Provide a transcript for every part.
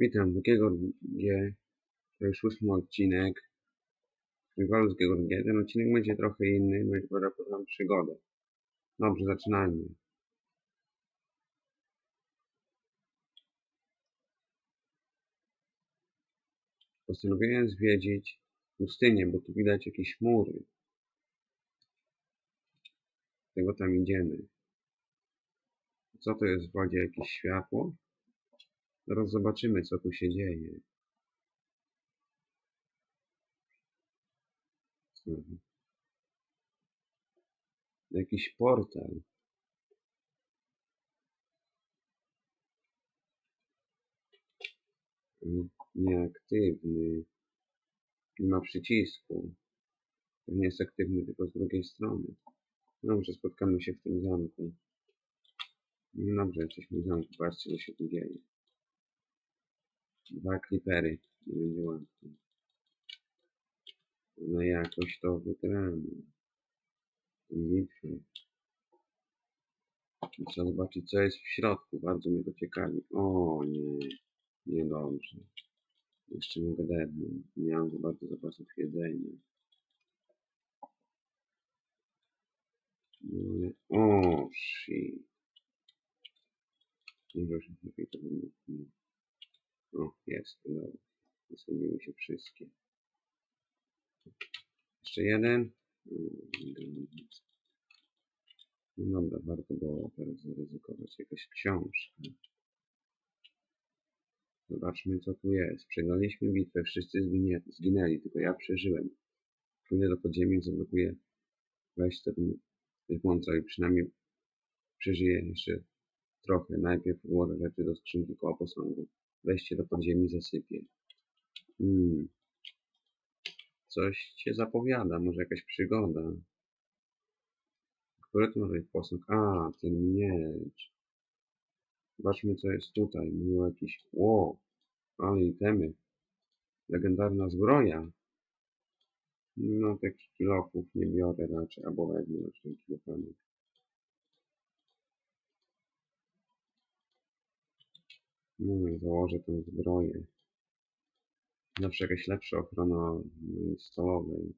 Witam, drugiego G. To już ósmy odcinek. Rivalu z G. Ten odcinek będzie trochę inny, będzie potem przygodę. Dobrze, zaczynajmy. Postanowiłem zwiedzić pustynię, bo tu widać jakieś chmury. Tego tam idziemy. Co to jest w wodzie? Jakieś światło? Zaraz zobaczymy, co tu się dzieje. Mhm. Jakiś portal. Nieaktywny. Nie ma przycisku. Nie jest aktywny tylko z drugiej strony. Dobrze, spotkamy się w tym zamku. Dobrze, jesteśmy w zamku. Patrzcie, co się tu dzieje. Dwa klipery. Nie będzie łatwo. No jakoś to wygramy. Bitwy. Trzeba zobaczyć co jest w środku. Bardzo mnie to ciekawi. O nie. Niedobrze. Jeszcze mogę dednąć. Nie mam za bardzo zapasów jedzenia. No, o, shit. Może już lepiej to wymówmy. O, jest, dobra. Wysadziły się wszystkie. Jeszcze jeden. No dobra, warto było teraz zaryzykować jakąś książkę. Zobaczmy co tu jest. Przegraliśmy bitwę, wszyscy zginie, zginęli, tylko ja przeżyłem. Pójdę do podziemi, zablokuję wejście tych mąca i przynajmniej przeżyję jeszcze trochę. Najpierw włożę rzeczy do skrzynki koło posągu. Wejście do podziemi zasypię. Hmm. Coś się zapowiada, może jakaś przygoda. Który to może być posąg? A, ten miecz. Zobaczmy co jest tutaj. Mówił jakiś... Ło! Ale itemy. Legendarna zbroja. No, takich kilofów nie biorę raczej, albo wezmę raczej kilofami. No i założę tę zbroję. Zawsze jakaś lepsza ochrona stolowej.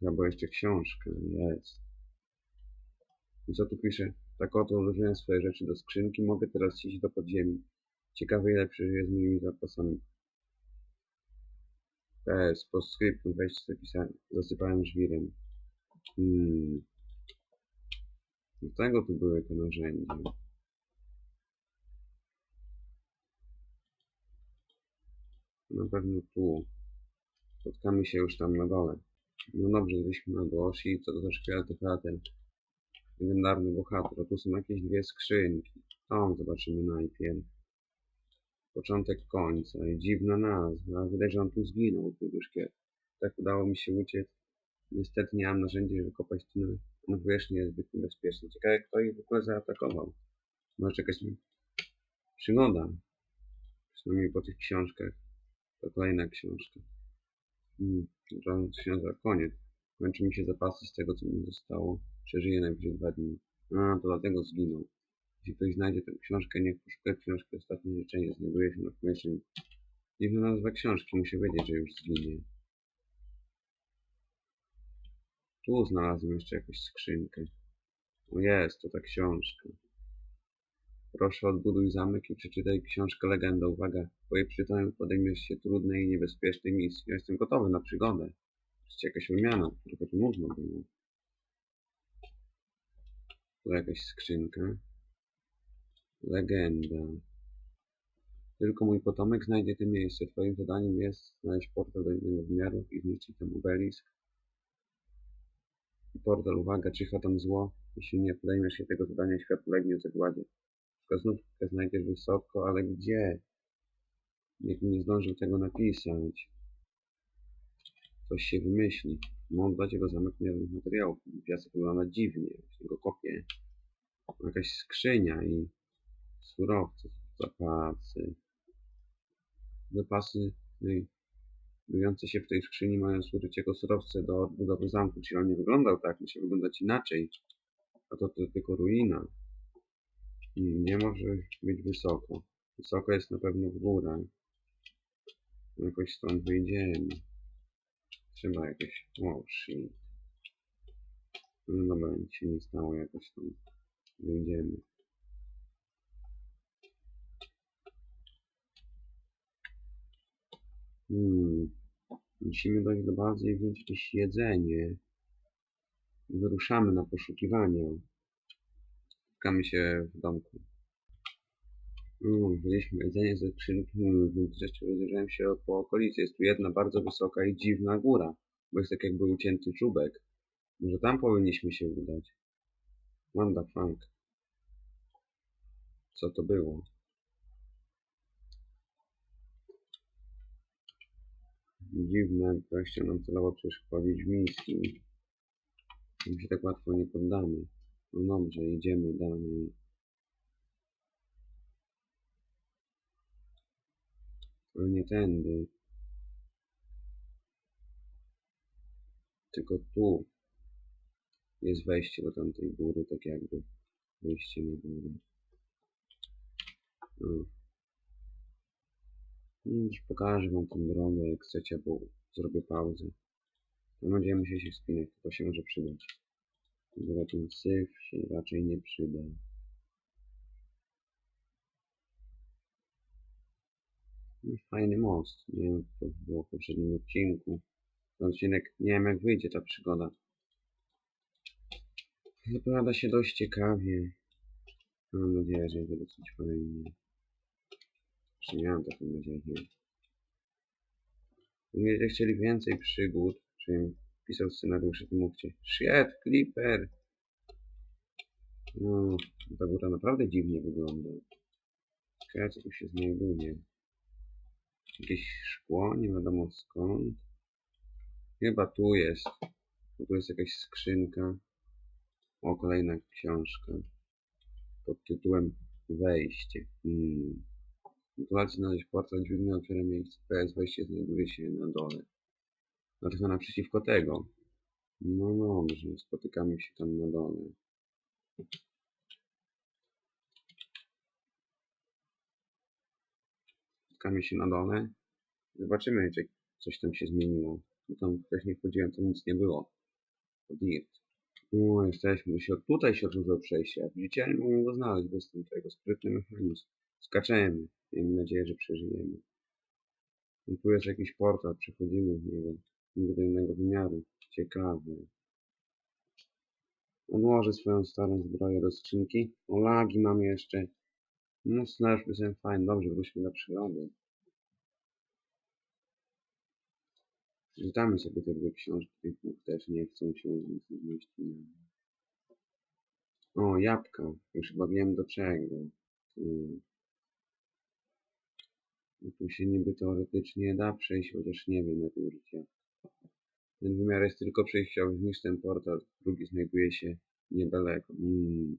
Chyba jeszcze książka. Jest. I co tu pisze? Tak oto ułożyłem swoje rzeczy do skrzynki. Mogę teraz iść do podziemi. Ciekawe ile przeżyję z moimi zapasami. PS, postscriptum, weźcie zapisałem. Zasypałem żwirem. Hmm. Do tego tu były te narzędzia. Na pewno tu. Spotkamy się już tam na dole. No dobrze, żeśmy na. Co to za szkielety Frater? Legendarny bohater. Tu są jakieś dwie skrzynki. Tam zobaczymy najpierw. Początek końca. Dziwna nazwa. Wydaje, że on tu zginął, Tuduszkier. Tak udało mi się uciec. Niestety nie mam narzędzi, żeby kopać tunel. Na powierzchni jest zbyt niebezpieczny. Ciekawe, kto ich w ogóle zaatakował. Może jakaś przygoda. Przynajmniej po tych książkach. To kolejna książka. Hmm, się nazywa koniec. Kończy mi się zapasy z tego, co mi zostało. Przeżyję najwyżej dwa dni. A, to dlatego zginął. Jeśli ktoś znajdzie tę książkę, niech poszuka książki Ostatnie Życzenie. Znajduje się na pomieszczeniu. Dziwna nazwa książki. Musi wiedzieć, że już zginie. Tu znalazłem jeszcze jakąś skrzynkę. O jest, to ta książka. Proszę odbuduj zamek i przeczytaj książkę Legenda. Uwaga, po jej przeczytaniu podejmiesz się trudnej i niebezpiecznej misji. Ja jestem gotowy na przygodę. Przecież jakaś wymiana, trochę tu można było. Tu jakaś skrzynka. Legenda. Tylko mój potomek znajdzie to miejsce. Twoim zadaniem jest znaleźć portal do innego wymiaru i zniszczyć ten obelisk. Portal, uwaga, czyha tam zło. Jeśli nie podejmiesz się tego zadania, świat ulegnie zagładzie. Wskazówkę znajdziesz wysoko, ale gdzie? Nikt nie zdążył tego napisać. Coś się wymyśli. Mam dać jego zamek miernych materiałów. Piasek wygląda dziwnie. Właśnie go kopię. Jakaś skrzynia i surowce, zapasy. Zapasy znajdujące się w tej skrzyni mają służyć jako surowce do odbudowy zamku. Czyli on nie wyglądał tak, musi wyglądać inaczej. A to, to tylko ruina. Nie może być wysoko. Wysoko jest na pewno w górach. Jakoś stąd wyjdziemy. Trzeba jakieś... O, shit. No dobra, nic się nie stało, jakoś tam wyjdziemy. Hmm. Musimy dojść do bazy i wziąć jakieś jedzenie. Wyruszamy na poszukiwania. Spotkamy się w domku. Wzięliśmy jedzenie ze no, więc jeszcze rozejrzałem się po okolicy. Jest tu jedna bardzo wysoka i dziwna góra, bo jest tak jakby ucięty czubek. Może tam powinniśmy się udać. Wanda Frank. Co to było? Dziwne, ktoś chciał nam celowo przeszkodzić w misji. My się tak łatwo nie poddamy. No dobrze, idziemy dalej. Ale nie tędy. Tylko tu jest wejście do tamtej góry, tak jakby wejście na górę. No. No, już pokażę wam tę drogę, jak chcecie, bo zrobię pauzę. Nadzieję, musi się wspinać, to się może przydać. Ten syf się raczej nie przyda. No, Fajny most, nie wiem, to było w poprzednim odcinku. Ten odcinek, nie wiem jak wyjdzie ta przygoda. Zapowiada się dość ciekawie. Mam nadzieję, że będzie dosyć fajnie. Czy miałem taką nadzieję. Gdybyście chcieli więcej przygód, czy pisał scenariusze, to mówcie. Shit, Clipper! No, ta góra naprawdę dziwnie wygląda. Ciekawe co tu się znajduje. Jakieś szkło, nie wiadomo skąd. Chyba tu jest. Bo tu jest jakaś skrzynka. O, kolejna książka. Pod tytułem Wejście. Hmm. Gratulacje znaleźć portal dźwignia otwiera miejsce. PS wejście znajduje się na dole. No trochę naprzeciwko tego. No dobrze, spotykamy się tam na dole. Spotykamy się na dole. Zobaczymy, czy coś tam się zmieniło. Bo tam wcześniej wchodziłem, to nic nie było. Dirt. O, jesteśmy. Tutaj się otworzyło przejście. Widzicie, nie mogę go znaleźć bez tego. Sprytny mechanizm. Skaczemy. Miejmy nadzieję, że przeżyjemy. I tu jest jakiś portal. Przechodzimy w niego. Do innego wymiaru. Ciekawe. Odłożę swoją starą zbroję do skrzynki. O, mam jeszcze. No, scenariusz pisałem fajny. Dobrze, wróćmy do przyrody. Przeczytamy sobie te dwie książki, tych też nie chcą się zmieścić. O, jabłka. Już chyba wiem do czego. Hmm. No Tu się niby teoretycznie da przejść, chociaż nie wiem jak użyć jabłka. Ten wymiar jest tylko przejściowy, niż ten portal. Drugi znajduje się niedaleko. Mm.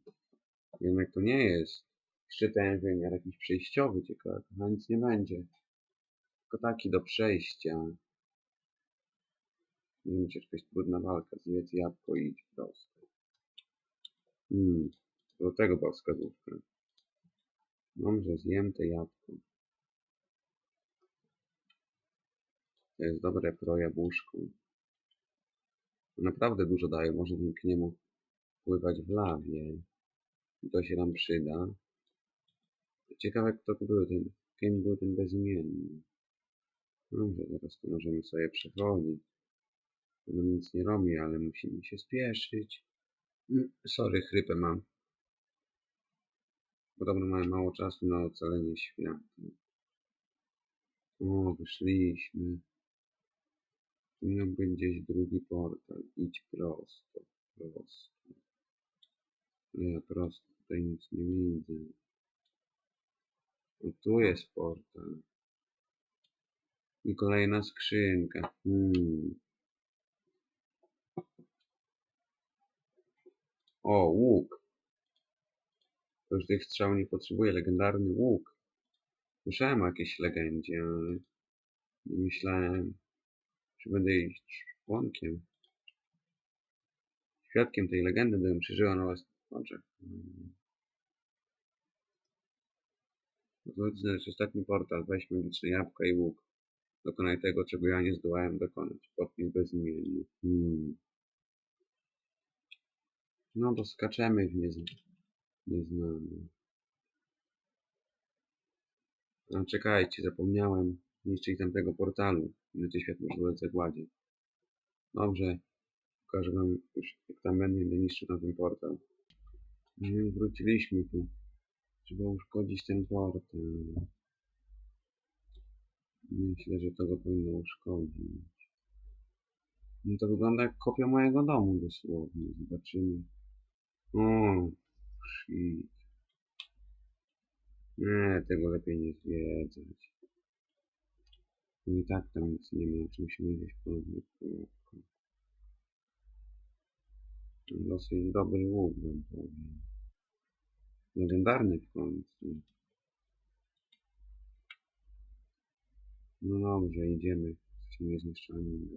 Jednak to nie jest. Jeszcze ten wymiar jakiś przejściowy, ciekawe. Chyba nic nie będzie. Tylko taki do przejścia. Nie czy jakaś trudna walka. Zjedz jabłko i idź prosto. Hmm. Do tego była wskazówka. Dobrze, zjem te jabłko. To jest dobre pro jabłuszko. Naprawdę dużo daje. Może dzięki niemu pływać w lawie. I to się nam przyda. Ciekawe kto to był ten, kim był ten bezimienny. Dobrze, teraz to możemy sobie przechodzić. Nam nic nie robi, ale musimy się spieszyć. Mm, Sorry, chrypę mam. Podobno mamy mało czasu na ocalenie świata. O, wyszliśmy. Powinien być gdzieś drugi portal. Idź prosto, prosto. No ja prosto, tutaj nic nie widzę. O, tu jest portal. I kolejna skrzynka. Hmm. O, łuk. To już tych strzał nie potrzebuję. Legendarny łuk. Słyszałem o jakiejś legendzie, ale nie myślałem, będę jej członkiem. Świadkiem tej legendy byłem przeżyła na własnych oczach. Hmm. No znaczy ostatni portal. Weź magiczne jabłka i łuk. Dokonaj tego, czego ja nie zdołałem dokonać. Podpis bezimienny. Hmm. No to skaczemy w niezna... nieznane. A czekajcie, zapomniałem niszczyć tamtego portalu. Inaczej świat może ulec zagładzie. Dobrze. Pokażę wam już, jak tam będę niszczył na ten portal. No wróciliśmy tu. Trzeba uszkodzić ten portal. Myślę, że to go powinno uszkodzić. No to wygląda jak kopia mojego domu dosłownie. Zobaczymy. O, shit. Nie, tego lepiej nie zwiedzać. No i tak tam nic nie ma, czy musimy gdzieś pułapką. Dosyć dobry łuk, bym powiem. Legendarny w końcu. No dobrze, idziemy. Jesteśmy niezniszczalni.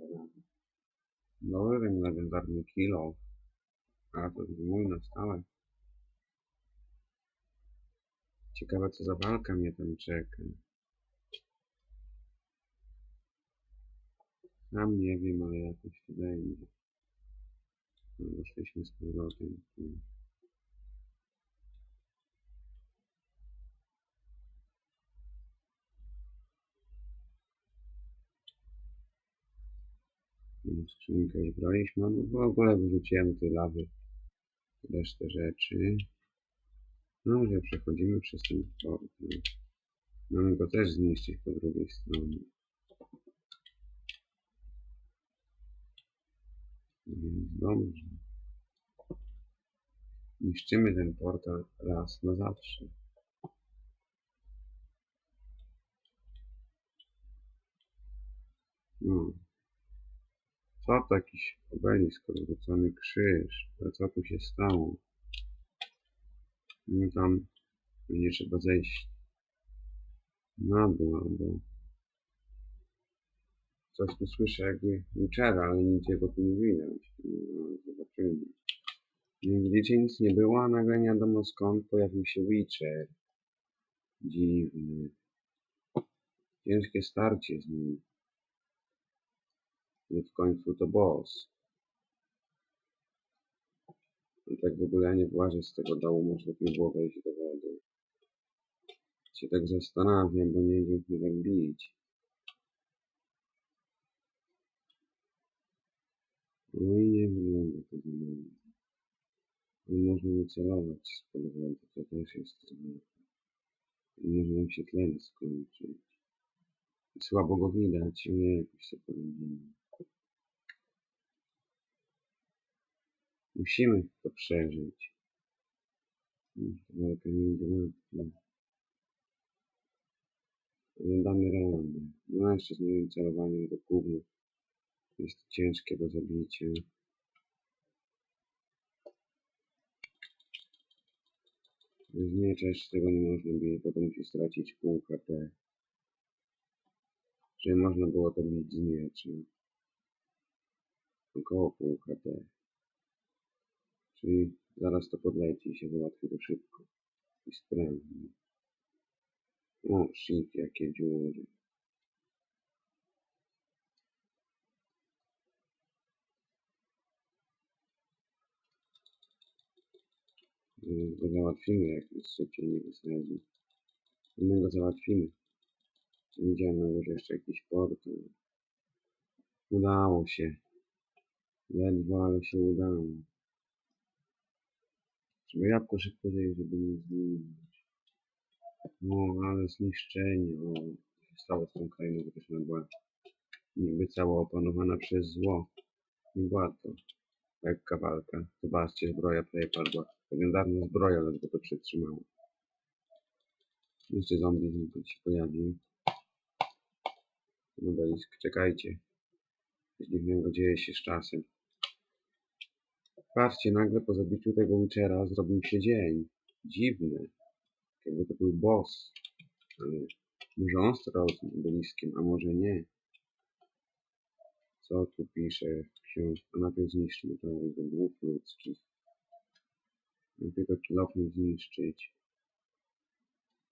Dobry ten legendarny kilo. A to jest mój na stałe. Ciekawe co za walka mnie tam czeka. Sam nie wiem, ale jakoś to będzie. No, Doszliśmy z powrotem. No, Skrzynkę już braliśmy, no w ogóle wyrzuciłem tej lawy resztę rzeczy. Dobrze, przechodzimy przez ten portal. Mamy go też zniszczyć po drugiej stronie. Więc dobrze. Niszczymy ten portal raz na zawsze. No. Co to jakiś obelisk, odwrócony krzyż? Ale co tu się stało? No tam będzie trzeba zejść na dół albo coś tu słyszę jakby Witchera, ale nic jego tu nie widać. No, zobaczymy. Nie widzicie, nic nie było, a nagle nie wiadomo skąd pojawił się Witcher. Dziwny. Ciężkie starcie z nim. Ale w końcu to boss. No tak w ogóle ja nie włażę z tego dołu, może lepiej było wejść do wody. Się tak zastanawiam, bo nie idzie mnie tak bić. No i nie wygląda to za mną. Nie można nie celować z pod wody, to też jest. I może nam się tlen skończyć. Słabo go widać, ale jakoś sobie poradzimy. Musimy to przeżyć. Walka nie będzie damy radę. No jeszcze z moim celowaniem do gówna. Jest ciężkie do zabicia. Miecza jeszcze tego nie można bić, bo musi stracić pół HP. Czyli można było to bić z miecza. Około pół HP. Czyli zaraz to podleci i się załatwi to szybko. I sprawnie. O, shit, jakie dziury. Go załatwimy, jak nas szybciej nie wysadzi. My go załatwimy. Widziałem na jeszcze jakiś portal. Udało się. Ledwo, ale się udało. Trzeba jabłko szybko zjeść, żeby nie zginąć. No, ale zniszczenie. O, co się stało z tą krainą, bo też ona była niby cała opanowana przez zło. Nie była to lekka walka. Zobaczcie, zbroja prawie padła. Legendarna zbroja ledwo to przetrzymało. Jeszcze zombie się pojawił. Obelisk, czekajcie. Coś dziwnego dzieje się z czasem. Patrzcie, nagle po zabiciu tego Witchera zrobił się dzień. Dziwny. Jakby to był boss. Ale może on stał tym obeliskiem, a może nie. Co tu pisze w książce? A najpierw zniszczmy to jego głów ludzkich. Najpierw to kilofem zniszczyć.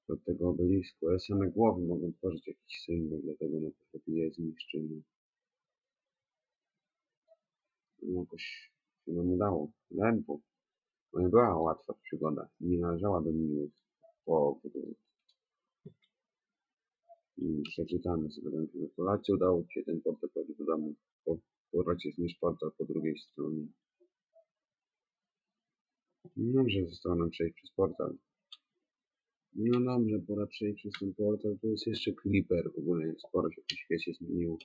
od tego obelisku, ale same głowy mogą tworzyć jakiś symbol, dlatego na lepiej je zniszczymy. No jakoś się nam udało. Ledwo. To nie była łatwa przygoda. Nie należała do miłych powodów. Mm, Przeczytamy sobie ten gratulacje. Udało Ci się ten portal do domu. Po powrocie zniszcz portal po drugiej stronie. Dobrze, zostało nam przejść przez portal. No dobrze, pora przejść przez ten portal. Tu jest jeszcze Creeper. W ogóle sporo się w świecie zmieniło.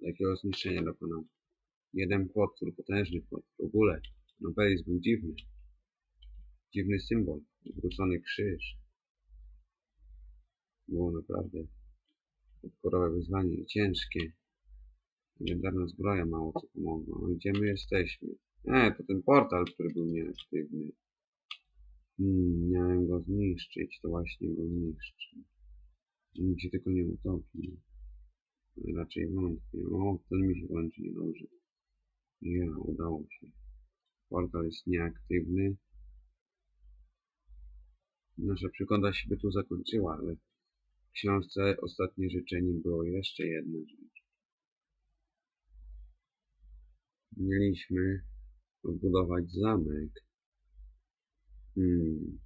Jakiego zniszczenia dokonał. Jeden potwór, potężny potwór. W ogóle. Nobelis był dziwny. Dziwny symbol. Zwrócony krzyż. Było naprawdę hardkorowe wyzwanie i ciężkie. Legendarna zbroja mało co pomogła. No gdzie my jesteśmy? E, to ten portal, który był nieaktywny. Hmm, miałem go zniszczyć, to właśnie go niszczę. Nikt się tylko nie utopi. Raczej wątpię. O, ten mi się kończy niedobrze. Ja, udało się. Portal jest nieaktywny. Nasza przygoda się by tu zakończyła, ale książce Ostatnie Życzenie było jeszcze jedna rzecz. Mieliśmy odbudować zamek. Hmm.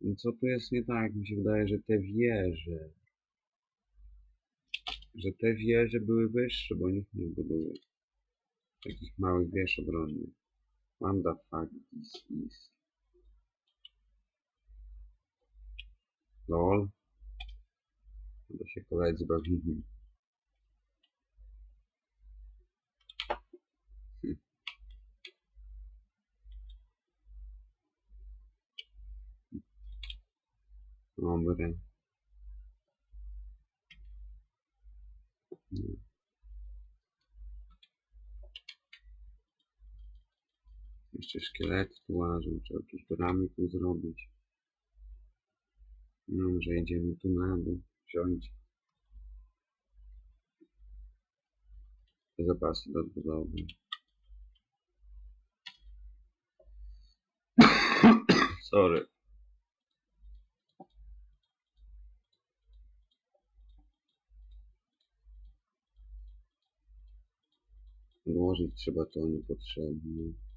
I Co tu jest nie tak? Mi się wydaje, że te wieże, że te wieże były wyższe, bo nikt nie buduje takich małych wież obronnych. What the fuck this is? Lol. To się koledzy bawili. Hm. Dobre. Nie. Jeszcze szkielety tu łażą, trzeba jakieś bramy tu zrobić. No, może idziemy tu na dół, wziąć zapasy do odbudowy. Sorry. Odłożyć trzeba to niepotrzebne.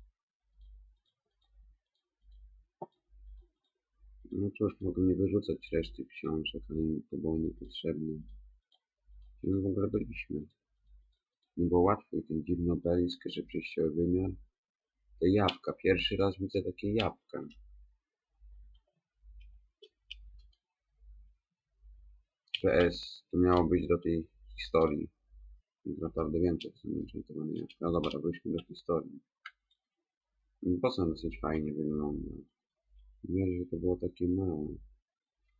No cóż, mogę nie wyrzucać reszty książek, ale mi to było niepotrzebne. Gdzie my w ogóle byliśmy? Nie było łatwo ten dziwny obelisk, że przejściowy wymiar. Te jabłka, pierwszy raz widzę takie jabłka. PS, to miało być do tej historii. Więc Naprawdę wiem, co to są enchantowane jabłka. No dobra, wróćmy do historii. Posąg dosyć fajnie wygląda. Nie, że to było takie małe.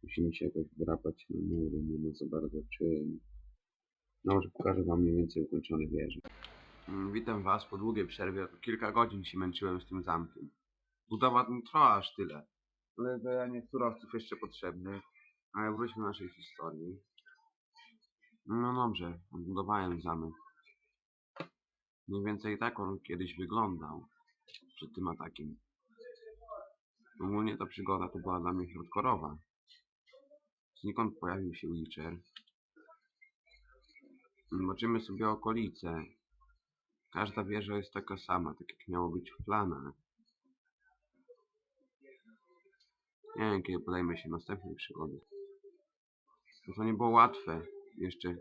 Musimy się jakoś wdrapać na mury, nie ma za bardzo czym. No może pokażę wam mniej więcej ukończone wieże. Mm, Witam Was po długiej przerwie. Kilka godzin się męczyłem z tym zamkiem. Budowa nie trwała aż tyle. Ale wydanie surowców jeszcze potrzebnych. Ale wróćmy do naszej historii. No dobrze, odbudowałem zamek. Mniej więcej tak on kiedyś wyglądał. Przed tym atakiem. Ogólnie ta przygoda to była dla mnie hardkorowa. Znikąd pojawił się Witcher. Zobaczymy sobie okolice. Każda wieża jest taka sama, tak jak miało być w planach. Nie wiem, kiedy podejmę się następnej przygody. To nie było łatwe. Jeszcze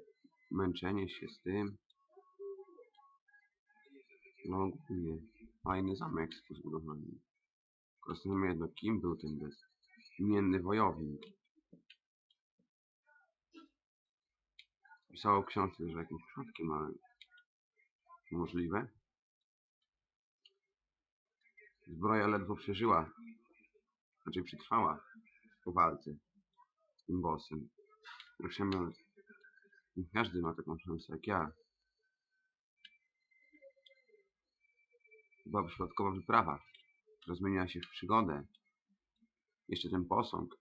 męczenie się z tym. No ogólnie fajny zamek tu zbudowany. Zastanawiam jedno, kim był ten bezimienny wojownik. Pisało w książce, że jakimś przypadkiem, ale możliwe. Zbroja ledwo przeżyła, znaczy przetrwała po walce z tym bossem. Zresztą nie każdy ma taką szansę jak ja. Była przypadkowa wyprawa, która zmieniła się w przygodę. Jeszcze ten posąg.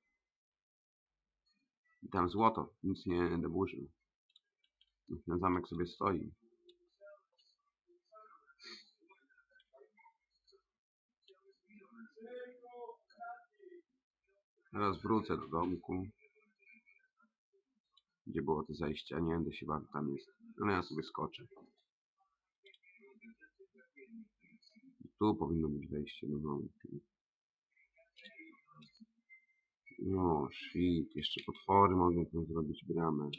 I tam złoto, nic nie będę burzył. Ten zamek sobie stoi. Teraz wrócę do domku. gdzie było to zejście, a nie gdzie się chyba tam jest. Ale ja sobie skoczę. Tu powinno być wejście do zamku. No, shit, jeszcze potwory mogą tam zrobić bramę.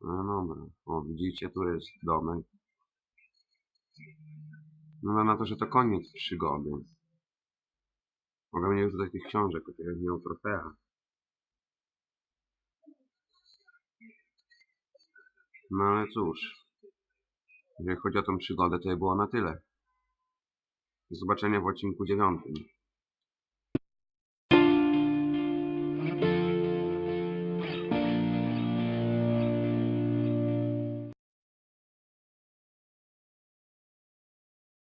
No dobra, o widzicie, tu jest domek. No na to, że to koniec przygody. Mogę nie używać tych książek, o których miał trofea. No ale cóż. Jeżeli chodzi o tą przygodę, to było na tyle. Do zobaczenia w odcinku dziewiątym.